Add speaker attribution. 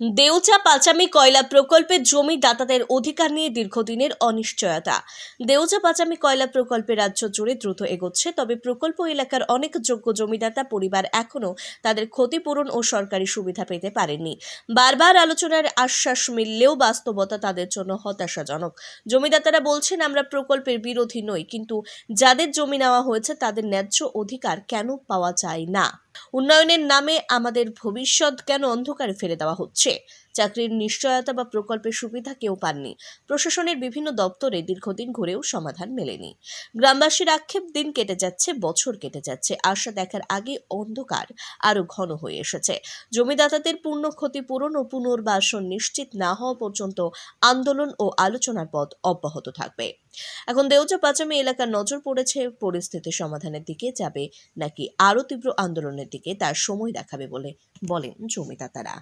Speaker 1: দেউচা পাচামি কয়লা প্রকল্পের জমি দাতাদের অধিকার নিয়ে দীর্ঘদিনের অনিশ্চয়তা। দেউচা পাচামি কয়লা প্রকল্পে রাজ্য জুড়ে দ্রুত এগোচ্ছে, তবে প্রকল্প এলাকার অনেক যোগ্য জমিদাতা পরিবার এখনও তাদের ক্ষতিপূরণ ও সরকারি সুবিধা পেতে পারেননি। বারবার আলোচনার আশ্বাস মিললেও বাস্তবতা তাদের জন্য হতাশাজনক। জমিদাতারা বলছেন, আমরা প্রকল্পের বিরোধী নই, কিন্তু যাদের জমি নেওয়া হয়েছে তাদের ন্যায্য অধিকার কেন পাওয়া যায় না? উন্নয়নের নামে আমাদের ভবিষ্যৎ কেন অন্ধকারে ফেলে দেওয়া হচ্ছে? চাকরির নিশ্চয়তা বা প্রকল্পের সুবিধা কেউ পাননি। প্রশাসনের বিভিন্ন দপ্তরে দীর্ঘদিন ঘুরেও সমাধান মেলেনি। গ্রামবাসীর আক্ষেপ দিন কেটে যাচ্ছে, বছর কেটে যাচ্ছে। আশা দেখার আগে অন্ধকার আরও ঘন হয়ে এসেছে। জমিদাতাদের পূর্ণ ক্ষতিপূরণ ও পুনর্বাসন নিশ্চিত না হওয়া পর্যন্ত আন্দোলন ও আলোচনার পথ অব্যাহত থাকবে। এখন দেউচা পাচামি এলাকার নজর পড়েছে পরিস্থিতি সমাধানের দিকে যাবে নাকি আরও তীব্র আন্দোলনের দিকে তার সময় দেখাবে বলে বলেন জমিদাতারা।